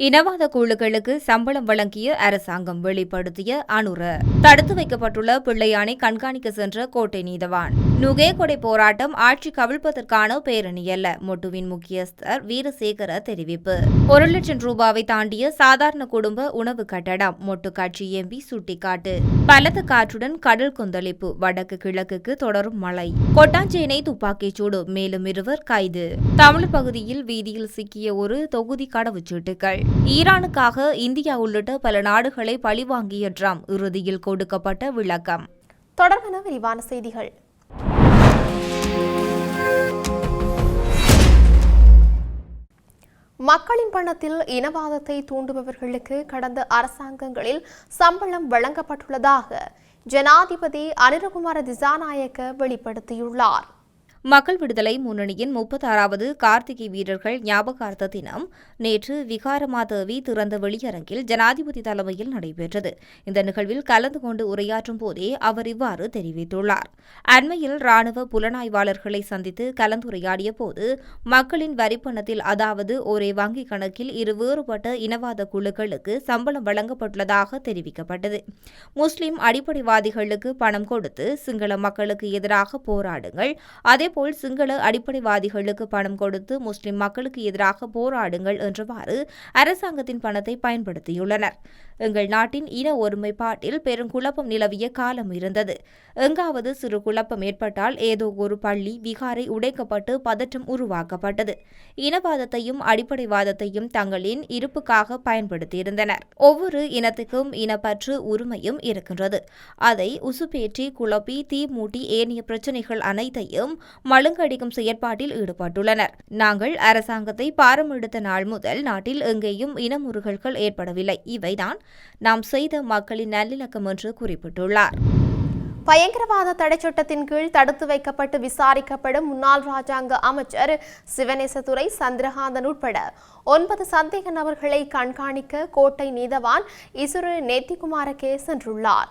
இனவாத குழுக்களுக்கு சம்பளம் வழங்கிய அரசாங்கம் வெளிப்படுத்திய அனுர. தடுத்து வைக்கப்பட்டுள்ள பிள்ளையானை கண்காணிக்க சென்ற கோட்டை நீதவான். நுகேகொடை போராட்டம் ஆட்சி கவிழ்ப்பதற்கான பேரணி அல்ல மொட்டுவின் முக்கியஸ்தர் வீரசேகர தெரிவிப்பு. ஒரு லட்சம் ரூபாவை தாண்டிய சாதாரண குடும்ப உணவு கட்டடம் மொட்டு கட்சி எம்பி சுட்டிக்காட்டு. பலத்த காற்றுடன் கடல் கொந்தளிப்பு வடக்கு கிழக்குக்கு தொடரும் மழை. கொட்டாஞ்சேனை துப்பாக்கிச் சூடு மேலும் இருவர் கைது. தமிழ் பகுதியில் வீதியில் சிக்கிய ஒரு தொகுதி கடவுச்சீட்டுகள். ஈரானுக்காக இந்தியா உள்ளிட்ட பல நாடுகளை பழிவாங்கிய ட்ரம்ப் இறுதியில் கொடுக்கப்பட்ட விளக்கம். தொடர்பான விரிவான செய்திகள். மக்களின் பணத்தில் இனவாதத்தை தூண்டுபவர்களுக்கு கடந்த அரசாங்கங்களில் சம்பளம் வழங்கப்பட்டுள்ளதாக ஜனாதிபதி அனிரகுமார திசாநாயக்க வெளிப்படுத்தியுள்ளார். மக்கள் விடுதலை முன்னணியின் முப்பத்தாறாவது கார்த்திகை வீரர்கள் ஞாபகார்த்த தினம் நேற்று விகாரமாதேவி திறந்த வெளியரங்கில் ஜனாதிபதி தலைமையில் நடைபெற்றது. இந்த நிகழ்வில் கலந்து கொண்டு உரையாற்றும் போதே அவர் இவ்வாறு தெரிவித்துள்ளார். அண்மையில் ராணுவ புலனாய்வாளர்களை சந்தித்து கலந்துரையாடிய போது மக்களின் வரிப்பணத்தில் அதாவது ஒரே வங்கிக் கணக்கில் இரு வேறுபட்ட இனவாத குழுக்களுக்கு சம்பளம் வழங்கப்பட்டுள்ளதாக தெரிவிக்கப்பட்டது. முஸ்லிம் அடிப்படைவாதிகளுக்கு பணம் கொடுத்து சிங்கள மக்களுக்கு எதிராக போராடுங்கள் அதே அதேபோல் சிங்கள அடிப்படைவாதிகளுக்கு பணம் கொடுத்து முஸ்லிம் மக்களுக்கு எதிராக போராடுங்கள் என்றவாறு அரசாங்கத்தின் பணத்தை பயன்படுத்தியுள்ளனர். எங்கள் நாட்டின் இன ஒருமைப்பாட்டில் பெரும் குழப்பம் நிலவிய காலம் இருந்தது. எங்காவது சிறு குழப்பம் ஏற்பட்டால் ஏதோ ஒரு பள்ளி விகாரை உடைக்கப்பட்டு பதற்றம் உருவாக்கப்பட்டது. இனவாதத்தையும் அடிப்படைவாதத்தையும் தங்களின் இருப்புக்காக பயன்படுத்தியிருந்தனர். ஒவ்வொரு இனத்துக்கும் இனப்பற்று உரிமையும் இருக்கின்றது. அதை உசுப்பேற்றி குழப்பி தீ மூட்டி ஏனைய பிரச்சினைகள் அனைத்தையும் மழுங்கடிக்கும் செயற்பாட்டில் ஈடுபட்டுள்ளனர். நாங்கள் அரசாங்கத்தை பாரம் எடுத்த நாள் முதல் நாட்டில் எங்கேயும் இனமுறுகல்கள் ஏற்படவில்லை. இவைதான் நாம் செய்த மக்களின் நல்லிணக்கம் என்று குறிப்பிட்டுள்ளார். பயங்கரவாத தடைச்சட்டத்தின் கீழ் தடுத்து வைக்கப்பட்டு விசாரிக்கப்படும் முன்னாள் ராஜாங்க அமைச்சர் சிவநேசதுரை சந்திரகாந்தன் உட்பட ஒன்பது சந்தேக நபர்களை கண்காணிக்க கோட்டை நீதவான் இசுரு நேத்திகுமாரகே சென்றுள்ளார்.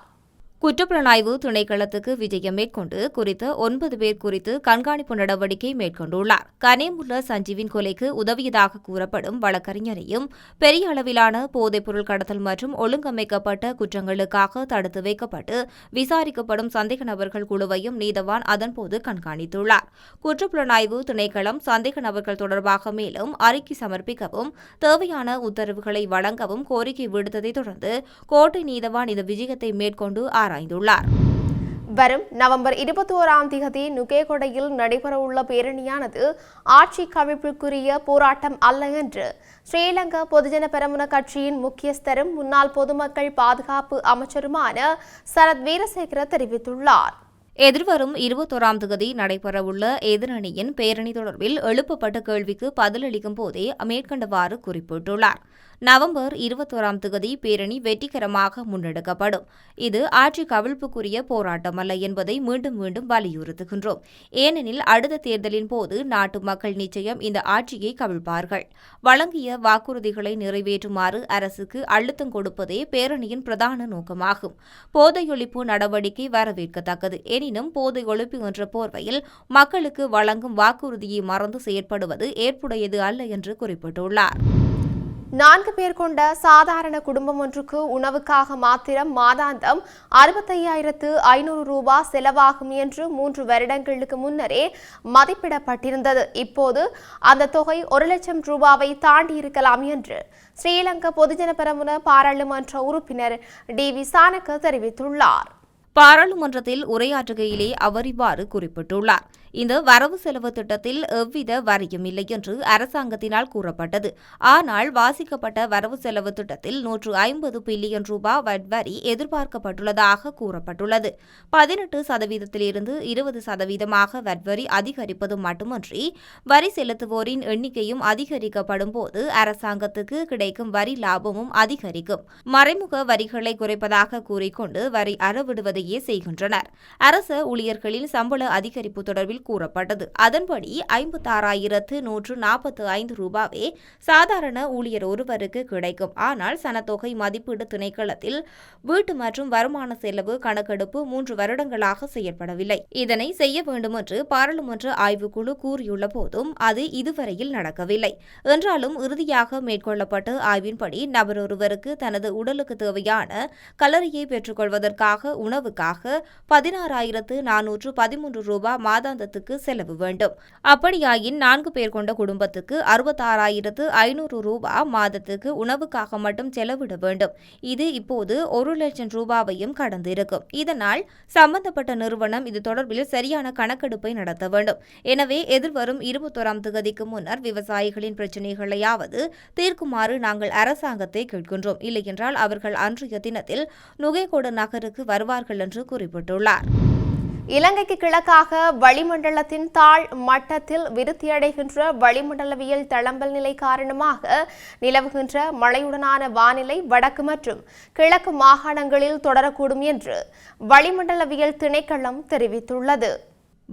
குற்றப்புலனாய்வு திணைக்களத்துக்கு விஜயம் மேற்கொண்டு குறித்த ஒன்பது பேர் குறித்து கண்காணிப்பு நடவடிக்கை மேற்கொண்டுள்ளார். கனேமுல்ல சஞ்சீவின் கொலைக்கு உதவியதாக கூறப்படும் வழக்கறிஞரையும் பெரிய அளவிலான போதைப்பொருள் கடத்தல் மற்றும் ஒழுங்கமைக்கப்பட்ட குற்றங்களுக்காக தடுத்து வைக்கப்பட்டு விசாரிக்கப்படும் சந்தேக நபர்கள் குழுவையும் நீதவான் அதன்போது கண்காணித்துள்ளார். குற்றப்புலனாய்வு திணைக்களம் சந்தேக நபர்கள் தொடர்பாக மேலும் அறிக்கை சமர்ப்பிக்கவும் தேவையான உத்தரவுகளை வழங்கவும் கோரிக்கை விடுத்ததைத் தொடர்ந்து கோட்டை நீதவான் இந்த விஜயத்தை மேற்கொண்டு ஆராய்ந்துள்ளார். வரும் நவம்பர் இருபத்தி ஓராம் தேதி நுகேகொடையில் நடைபெறவுள்ள பேரணியானது ஆட்சி கவிழ்ப்புக்குரிய போராட்டம் அல்ல என்று ஸ்ரீலங்கா பொதுஜன பெரமுன கட்சியின் முக்கியஸ்தரும் முன்னாள் பொதுமக்கள் பாதுகாப்பு அமைச்சருமான சரத் வீரசேகர தெரிவித்துள்ளார். எதிர்வரும் இருபத்தோராம் தேதி நடைபெறவுள்ள எதிரணியின் பேரணி தொடர்பில் எழுப்பப்பட்ட கேள்விக்கு பதிலளிக்கும் போதே மேற்கண்டவாறு குறிப்பிட்டுள்ளார். நவம்பர் இருபத்தோராம் தேதி பேரணி வெற்றிகரமாக முன்னெடுக்கப்படும். இது ஆட்சி கவிழ்ப்புக்குரிய போராட்டமல்ல என்பதை மீண்டும் மீண்டும் வலியுறுத்துகின்றோம். ஏனெனில் அடுத்த தேர்தலின் போது நாட்டு மக்கள் நிச்சயம் இந்த ஆட்சியை கவிழ்ப்பார்கள். வழங்கிய வாக்குறுதிகளை நிறைவேற்றுமாறு அரசுக்கு அழுத்தம் கொடுப்பதே பேரணியின் பிரதான நோக்கமாகும். போதையொழிப்பு நடவடிக்கை வரவேற்கத்தக்கது. எனினும் போதை ஒழிப்பு என்ற போர்வையில் மக்களுக்கு வழங்கும் வாக்குறுதியை மறந்து செயற்படுவது ஏற்புடையது அல்ல என்று குறிப்பிட்டுள்ளார். நான்கு பேர் கொண்ட சாதாரண குடும்பம் ஒன்றுக்கு உணவுக்காக மாத்திரம் மாதாந்தம் அறுபத்தையாயிரத்து ஐநூறு ரூபாய் செலவாகும் என்று மூன்று வருடங்களுக்கு முன்னரே மதிப்பிடப்பட்டிருந்தது. இப்போது அந்த தொகை ஒரு லட்சம் ரூபாவை தாண்டி இருக்கலாம் என்று ஸ்ரீலங்கா பொதுஜன பெரமுன பாராளுமன்ற உறுப்பினர் டி வி சானக்க தெரிவித்துள்ளார். பாராளுமன்றத்தில் உரையாற்றுகையிலே அவர் இவ்வாறு குறிப்பிட்டுள்ளார். இந்த வரவு செலவு திட்டத்தில் எவ்வித வரியும் இல்லை என்று அரசாங்கத்தினால் கூறப்பட்டது. ஆனால் வாசிக்கப்பட்ட வரவு செலவு திட்டத்தில் நூற்று ஐம்பது பில்லியன் ரூபாய் வட்வரி எதிர்பார்க்கப்பட்டுள்ளதாக கூறப்பட்டுள்ளது. பதினெட்டு சதவீதத்திலிருந்து இருபது சதவீதமாக வட்வரி அதிகரிப்பது மட்டுமன்றி வரி செலுத்துவோரின் எண்ணிக்கையும் அதிகரிக்கப்படும் போது அரசாங்கத்துக்கு கிடைக்கும் வரி லாபமும் அதிகரிக்கும். மறைமுக வரிகளை குறைப்பதாக கூறிக்கொண்டு வரி அறவிடுவதையே செய்கின்றனர். அரச ஊழியர்களின் சம்பள அதிகரிப்பு தொடர்பில் அறிக்கையில் கூறப்பட்டது. அதன்படி ஐம்பத்தாறாயிரத்து நூற்று நாற்பத்து ஐந்து ரூபாவே சாதாரண ஊழியர் ஒருவருக்கு கிடைக்கும். ஆனால் சனத்தொகை மதிப்பீடு திணைக்களத்தில் வீட்டு மற்றும் வருமான செலவு கணக்கெடுப்பு மூன்று வருடங்களாக செயற்படவில்லை. இதனை செய்ய வேண்டும் என்று பாராளுமன்ற ஆய்வுக்குழு கூறியுள்ள போதும் அது இதுவரையில் நடக்கவில்லை. என்றாலும் இறுதியாக மேற்கொள்ளப்பட்ட ஆய்வின்படி நபரொருவருக்கு தனது உடலுக்கு தேவையான கலரியை பெற்றுக்கொள்வதற்காக உணவுக்காக பதினாறாயிரத்து நானூற்று பதிமூன்று ரூபாய் மாதாந்தத்துக்கு செலவு வேண்டும். அப்படியாயின் நான்கு பேர் கொண்ட குடும்பத்துக்கு அறுபத்தாறாயிரத்து ஐநூறு ரூபாய் மாதத்துக்கு உணவுக்காக மட்டும் செலவிட வேண்டும். இது இப்போது ஒரு லட்சம் ரூபாவையும் கடந்திருக்கும். இதனால் சம்பந்தப்பட்ட நிறுவனம் இது தொடர்பில் சரியான கணக்கெடுப்பை நடத்த வேண்டும். எனவே எதிர்வரும் இருபத்தோராம் தேதிக்கு முன்னர் விவசாயிகளின் பிரச்சினைகளையாவது தீர்க்குமாறு நாங்கள் அரசாங்கத்தை கேட்கின்றோம். இல்லையென்றால் அவர்கள் அன்றைய தினத்தில் நுகைகோடு நகருக்கு வருவார்கள் என்று குறிப்பிட்டுள்ளார். இலங்கைக்கு கிழக்காக வளிமண்டலத்தின் தாழ் மட்டத்தில் விருத்தியடைகின்ற வளிமண்டலவியல் தளம்பல் நிலை காரணமாக நிலவுகின்ற மழையுடனான வானிலை வடக்கு மற்றும் கிழக்கு மாகாணங்களில் தொடரக்கூடும் என்று வளிமண்டலவியல் திணைக்களம் தெரிவித்துள்ளது.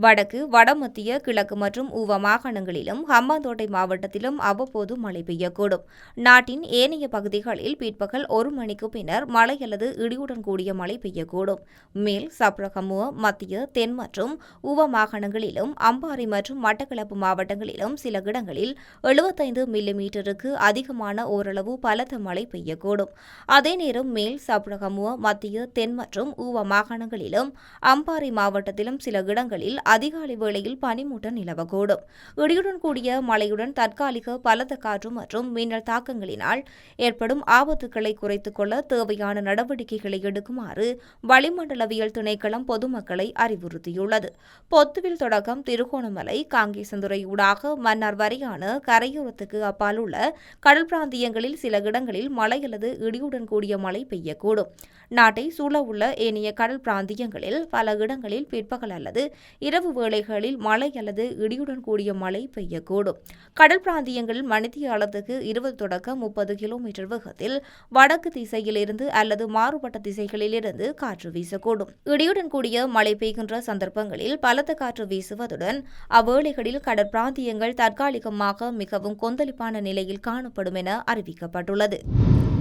வடக்கு வடமத்திய கிழக்கு மற்றும் ஊவ மாகாணங்களிலும் ஹம்பாந்தோட்டை மாவட்டத்திலும் அவ்வப்போது மழை பெய்யக்கூடும். நாட்டின் ஏனைய பகுதிகளில் பிற்பகல் ஒரு மணிக்கு பின்னர் மழை அல்லது இடியுடன் கூடிய மழை பெய்யக்கூடும். மேல் சப்ரகமுவ மத்திய தென் மற்றும் ஊவ மாகாணங்களிலும் அம்பாறை மற்றும் மட்டக்களப்பு மாவட்டங்களிலும் சில இடங்களில் எழுபத்தைந்து மில்லி மீட்டருக்கு அதிகமான ஓரளவு பலத்த மழை பெய்யக்கூடும். அதே நேரம் மேல் சப்ரகமுவ மத்திய தென் மற்றும் ஊவ மாகாணங்களிலும் அம்பாறை மாவட்டத்திலும் சில இடங்களில் அதிகாலை வேளையில் பனிமூட்டம் நிலவக்கூடும் இடியுடன் கூடிய மழையுடன் தற்காலிக பலத்த காற்று மற்றும் மின்னல் தாக்கங்களினால் ஏற்படும் ஆபத்துக்களை குறைத்துக் கொள்ள தேவையான நடவடிக்கைகளை எடுக்குமாறு வளிமண்டலவியல் திணைக்களம் பொதுமக்களை அறிவுறுத்தியுள்ளது. பொத்துவில் தொடக்கம் திருகோணமலை காங்கேசந்துறை ஊடாக மன்னார் வரையான கரையோரத்துக்கு அப்பால் உள்ள கடல் பிராந்தியங்களில் சில இடங்களில் மழை அல்லது இடியுடன் கூடிய மழை பெய்யக்கூடும். நாட்டை சூழவுள்ள ஏனைய கடல் பிராந்தியங்களில் பல இடங்களில் பிற்பகல் அல்லது இரவு வேளைகளில் மழை அல்லது இடியுடன் கூடிய மழை பெய்யக்கூடும். கடல் பிராந்தியங்களில் மணித்தியாலத்துக்கு இருபது தொடக்கம் முப்பது கிலோமீட்டர் வேகத்தில் வடக்கு திசையிலிருந்து அல்லது மாறுபட்ட திசைகளிலிருந்து காற்று வீசக்கூடும். இடியுடன் கூடிய மழை பெய்கின்ற சந்தர்ப்பங்களில் பலத்த காற்று வீசுவதுடன் அவ்வேளைகளில் கடற்பிராந்தியங்கள் தற்காலிகமாக மிகவும் கொந்தளிப்பான நிலையில் காணப்படும் என அறிவிக்கப்பட்டுள்ளது.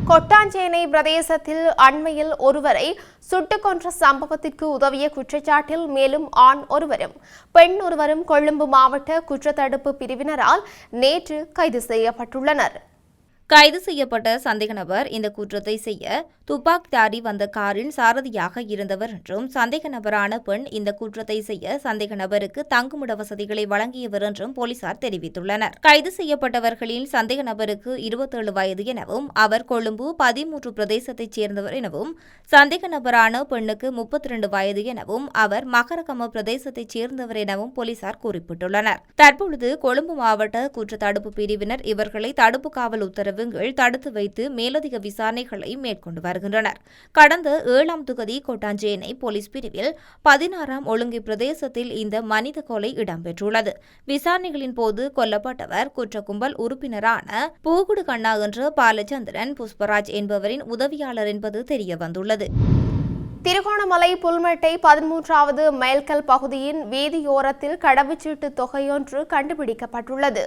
கொட்டாஞ்சேனை பிரதேசத்தில் அண்மையில் ஒருவரை சுட்டுக் கொன்ற சம்பவத்திற்கு உதவிய குற்றச்சாட்டில் மேலும் ஆண் ஒருவரும் பெண் ஒருவரும் கொழும்பு மாவட்ட குற்றத்தடுப்பு பிரிவினரால் நேற்று கைது செய்யப்பட்டுள்ளனர். கைது செய்யப்பட்ட சந்தேக நபர் இந்த குற்றத்தை செய்ய துப்பாக்கிதாரி வந்த காரின் சாரதியாக இருந்தவர் என்றும் சந்தேக நபரான பெண் இந்த குற்றத்தை செய்ய சந்தேக நபருக்கு தங்குமிட வசதிகளை வழங்கியவர் என்றும் போலீசார் தெரிவித்துள்ளனர். கைது செய்யப்பட்டவர்களில் சந்தேக நபருக்கு இருபத்தேழு வயது எனவும் அவர் கொழும்பு பதிமூன்று பிரதேசத்தைச் சேர்ந்தவர் எனவும் சந்தேக நபரான பெண்ணுக்கு முப்பத்தி இரண்டு வயது எனவும் அவர் மகரகம பிரதேசத்தைச் சேர்ந்தவர் எனவும் போலீசார் குறிப்பிட்டுள்ளனர். தற்பொழுது கொழும்பு மாவட்ட குற்றத்தடுப்பு பிரிவினர் இவர்களை தடுப்பு காவல் உத்தரவு கீழ் தடுத்து வைத்து மேலதிக விசாரணைகளை மேற்கொண்டு வருகின்றனர். கடந்த ஏழாம் தொகுதி கொட்டாஞ்சேனை போலீஸ் பிரிவில் பதினாறாம் ஒழுங்கை பிரதேசத்தில் இந்த மனித கொலை இடம்பெற்றுள்ளது. விசாரணைகளின் போது கொல்லப்பட்டவர் குற்ற கும்பல் உறுப்பினரான பூகுடு கண்ணா என்ற பாலச்சந்திரன் புஷ்பராஜ் என்பவரின் உதவியாளர் என்பது தெரியவந்துள்ளது. திருகோணமலை புல்மெட்டை பதிமூன்றாவது மைல்கல் பகுதியின் வீதியோரத்தில் கடவுச்சீட்டு தொகையொன்று கண்டுபிடிக்கப்பட்டுள்ளது.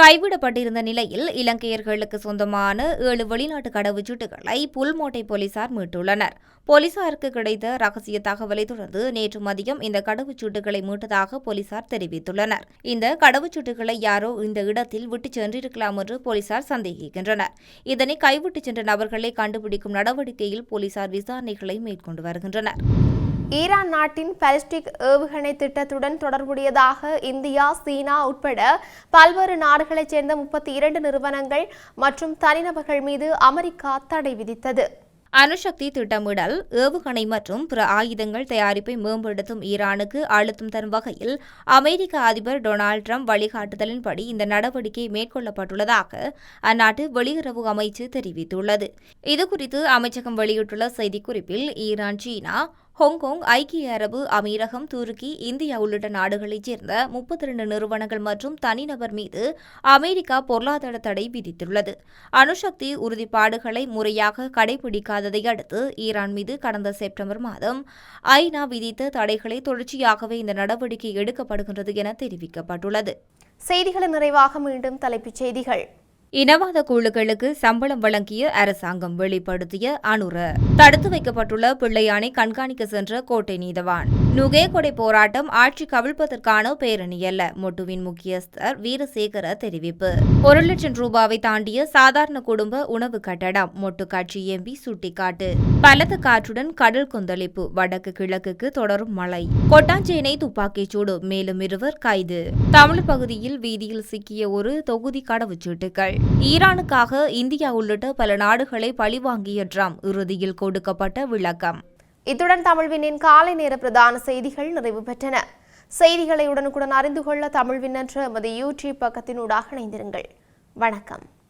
கைவிடப்பட்டிருந்த நிலையில் இலங்கையர்களுக்கு சொந்தமான ஏழு வெளிநாட்டு கடவுச்சீட்டுகளை புல்மோட்டை போலீசார் மீட்டுள்ளனர். போலீசாருக்கு கிடைத்த ரகசிய தகவலை தொடர்ந்து நேற்று மதியம் இந்த கடவுச்சீட்டுகளை மீட்டதாக போலீசார் தெரிவித்துள்ளனர். இந்த கடவுச்சீட்டுகளை யாரோ இந்த இடத்தில் விட்டுச் சென்றிருக்கலாம் என்று போலீசார் சந்தேகிக்கின்றனர். இதனை கைவிட்டுச் சென்ற நபர்களை கண்டுபிடிக்கும் நடவடிக்கையில் போலீசார் விசாரணைகளை மேற்கொண்டு வருகின்றனர். ஈரான் நாட்டின் பாலிஸ்டிக் ஏவுகணை திட்டத்துடன் தொடர்புடையதாக இந்தியா சீனா உட்பட பல்வேறு நாடுகளைச் சேர்ந்த முப்பத்தி இரண்டு நிறுவனங்கள் மற்றும் தனிநபர்கள் மீது அமெரிக்கா தடை விதித்தது. அணுசக்தி திட்டமிடல் ஏவுகணை மற்றும் பிற ஆயுதங்கள் தயாரிப்பை மேம்படுத்தும் ஈரானுக்கு அழுத்தம் தரும் வகையில் அமெரிக்க அதிபர் டொனால்டு ட்ரம்ப் வழிகாட்டுதலின்படி இந்த நடவடிக்கை மேற்கொள்ளப்பட்டுள்ளதாக அந்நாட்டு வெளியுறவு அமைச்சு தெரிவித்துள்ளது. இதுகுறித்து அமைச்சகம் வெளியிட்டுள்ள செய்திக்குறிப்பில் ஈரான் சீனா ஹொங்கொங் ஐக்கிய அரபு அமீரகம் துருக்கி இந்தியா உள்ளிட்ட நாடுகளைச் சேர்ந்த முப்பத்தி இரண்டு நிறுவனங்கள் மற்றும் தனிநபர் மீது அமெரிக்கா பொருளாதார தடை விதித்துள்ளது. அணுசக்தி உறுதிப்பாடுகளை முறையாக கடைபிடிக்காததை அடுத்து ஈரான் மீது கடந்த செப்டம்பர் மாதம் ஐநா விதித்த தடைகளை தொடர்ச்சியாகவே இந்த நடவடிக்கை எடுக்கப்படுகின்றது என தெரிவிக்கப்பட்டுள்ளது. செய்திகளின் நிறைவாக மீண்டும் தலைப்புச் செய்திகள். இனவாத குழுக்களுக்கு சம்பளம் வழங்கிய அரசாங்கம் வெளிப்படுத்திய அனுர. தடுத்து வைக்கப்பட்டுள்ள பிள்ளையானை கண்காணிக்க சென்ற கோட்டை நீதவான். நுகேகொடை போராட்டம் ஆட்சி கவிழ்ப்பதற்கான பேரணி அல்ல மொட்டுவின் முக்கியஸ்தர் வீரசேகர தெரிவிப்பு. ஒரு லட்சம் ரூபாவை தாண்டிய சாதாரண குடும்ப உணவு கட்டடம் மொட்டு கட்சி எம்பி சுட்டிக்காட்டு. பலத்த காற்றுடன் கடல் கொந்தளிப்பு வடக்கு கிழக்குக்கு தொடரும் மழை. கொட்டாஞ்சேனை துப்பாக்கிச் சூடு மேலும் இருவர் கைது. தமிழ் பகுதியில் வீதியில் சிக்கிய ஒரு தொகுதி கடவுச்சீட்டுகள் ஈரானுக்காக இந்தியா உள்ளிட்ட பல நாடுகளை பழிவாங்கிய ட்ரம்ப் இறுதியில் கொடுக்கப்பட்ட விளக்கம். இத்துடன் தமிழ்வினின் காலை நேர பிரதான செய்திகள் நிறைவு பெற்றன. செய்திகளை உடனுக்குடன் அறிந்து கொள்ள தமிழ்வின் என்ற எமது யூடியூப் பக்கத்தினூடாக இணைந்திருங்கள். வணக்கம்.